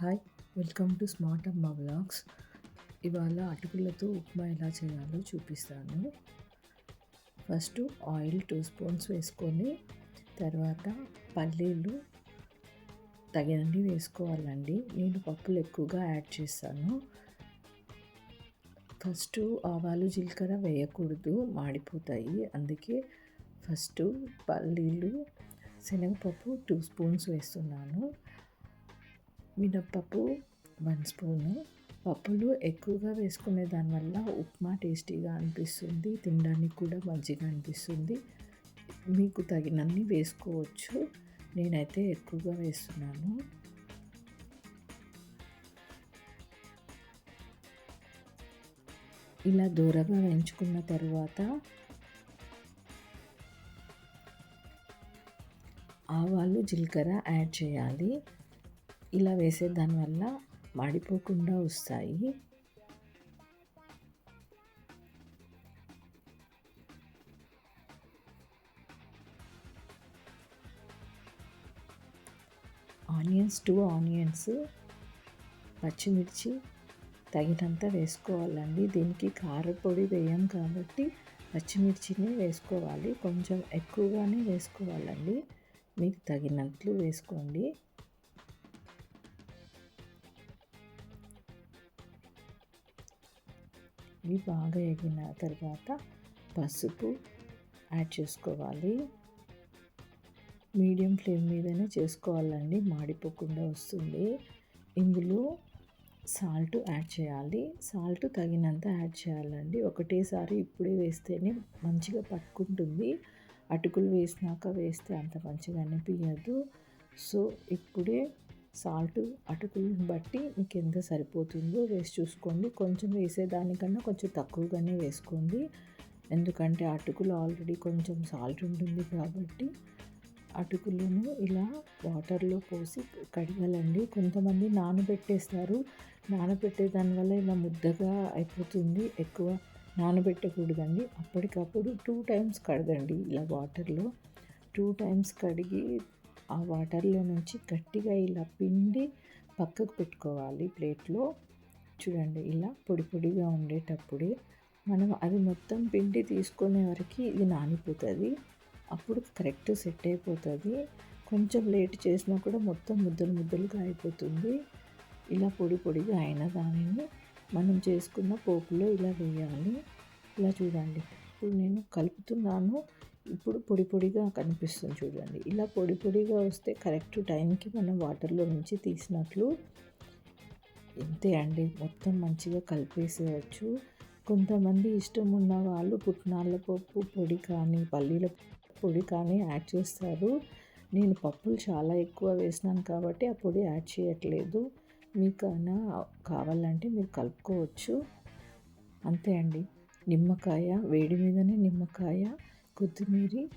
Hi welcome to smart Amma blogs ఇవాళ అటుకులతో ఉప్మా ఎలా చేయాలో చూపిస్తాను. ఫస్ట్ ఆయిల్ టూ స్పూన్స్ వేసుకొని తర్వాత పల్లీలు తగినన్ని వేసుకోవాలండి. నేను పప్పులు ఎక్కువగా యాడ్ చేస్తాను. ఫస్ట్ ఆవాలు జీలకర్ర వేయకూడదు మాడిపోతాయి. అందుకే ఫస్ట్ పల్లీలు శనగపప్పు టూ స్పూన్స్ వేస్తున్నాను. మినప్పప్పు వన్ స్పూను. పప్పులు ఎక్కువగా వేసుకునే దానివల్ల ఉప్మా టేస్టీగా అనిపిస్తుంది తినడానికి కూడా మంచిగా అనిపిస్తుంది. మీకు తగినన్ని వేసుకోవచ్చు. నేనైతే ఎక్కువగా వేస్తున్నాను. ఇలా దూరగా వేయించుకున్న తర్వాత ఆవాలు జీలకర్ర యాడ్ చేయాలి. ఇలా వేసే దానివల్ల మాడిపోకుండా వస్తాయి. ఆనియన్స్ టూ ఆనియన్స్ పచ్చిమిర్చి తగినంత వేసుకోవాలండి. దీనికి కారపొడి వేయం కాబట్టి పచ్చిమిర్చిని వేసుకోవాలి. కొంచెం ఎక్కువగానే వేసుకోవాలండి. మీకు తగినట్లు వేసుకోండి. ఇవి బాగా ఎగిన తర్వాత పసుపు యాడ్ చేసుకోవాలి. మీడియం ఫ్లేమ్ మీదనే చేసుకోవాలండి మాడిపోకుండా వస్తుంది. ఇందులో సాల్ట్ యాడ్ చేయాలి. సాల్ట్ తగినంత యాడ్ చేయాలండి. ఒకటేసారి ఇప్పుడే వేస్తేనే మంచిగా పట్టుకుంటుంది. అటుకులు వేసినాక వేస్తే అంత మంచిగా అనిపించదు సో ఇప్పుడే సాల్ట్ అటుకులను బట్టి మీకు ఎంత సరిపోతుందో వేసి చూసుకోండి. కొంచెం వేసేదానికన్నా కొంచెం తక్కువగానే వేసుకోండి. ఎందుకంటే అటుకులు ఆల్రెడీ కొంచెం సాల్ట్ ఉంటుంది కాబట్టి అటుకులను ఇలా వాటర్లో పోసి కడగాలండి. కొంతమంది నానబెట్టేస్తారు. నానబెట్టే దానివల్ల ఇలా ముద్దగా అయిపోతుంది. ఎక్కువ నానబెట్టకూడదండి. అప్పటికప్పుడు టూ టైమ్స్ కడగండి ఇలా వాటర్లో. టూ టైమ్స్ కడిగి ఆ వాటర్లో నుంచి గట్టిగా ఇలా పిండి పక్కకు పెట్టుకోవాలి ప్లేట్లో. చూడండి ఇలా పొడి పొడిగా ఉండేటప్పుడే మనం అది మొత్తం పిండి తీసుకునే వరకు ఇది నానిపోతుంది. అప్పుడు కరెక్ట్ సెట్ అయిపోతుంది. కొంచెం లేట్ చేసినా కూడా మొత్తం ముద్దలు ముద్దలుగా అయిపోతుంది. ఇలా పొడి పొడిగా అయిన దానిని మనం చేసుకున్న పోపులో ఇలా వేయాలి. ఇలా చూడండి ఇప్పుడు నేను కలుపుతున్నాను. ఇప్పుడు పొడి పొడిగా కనిపిస్తుంది చూడండి. ఇలా పొడి పొడిగా వస్తే కరెక్ట్ టైంకి మనం వాటర్లో నుంచి తీసినట్లు ఇంతే అండి. మొత్తం మంచిగా కలిపేసేయచ్చు. కొంతమంది ఇష్టం ఉన్న వాళ్ళు పుట్నాల పప్పు పొడి కానీ పల్లీల పొడి కానీ యాడ్ చేస్తారు. నేను పప్పులు చాలా ఎక్కువ వేసినాను కాబట్టి ఆ పొడి యాడ్ చేయట్లేదు. మీకైనా కావాలంటే మీరు కలుపుకోవచ్చు. అంతే అండి. నిమ్మకాయ వేడి మీదనే నిమ్మకాయ కొత్తిమీర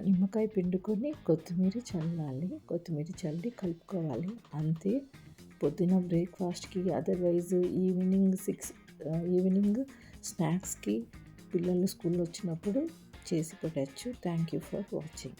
నిమ్మకాయ పిండుకొని కొత్తిమీర చల్లాలి. కొత్తిమీర చల్లి కలుపుకోవాలి. అంతే. పొద్దున బ్రేక్ఫాస్ట్కి అదర్వైజ్ ఈవినింగ్ సిక్స్ ఈవినింగ్ స్నాక్స్కి పిల్లలు స్కూల్ వచ్చినప్పుడు చేసి పెట్టచ్చు. Thank you for watching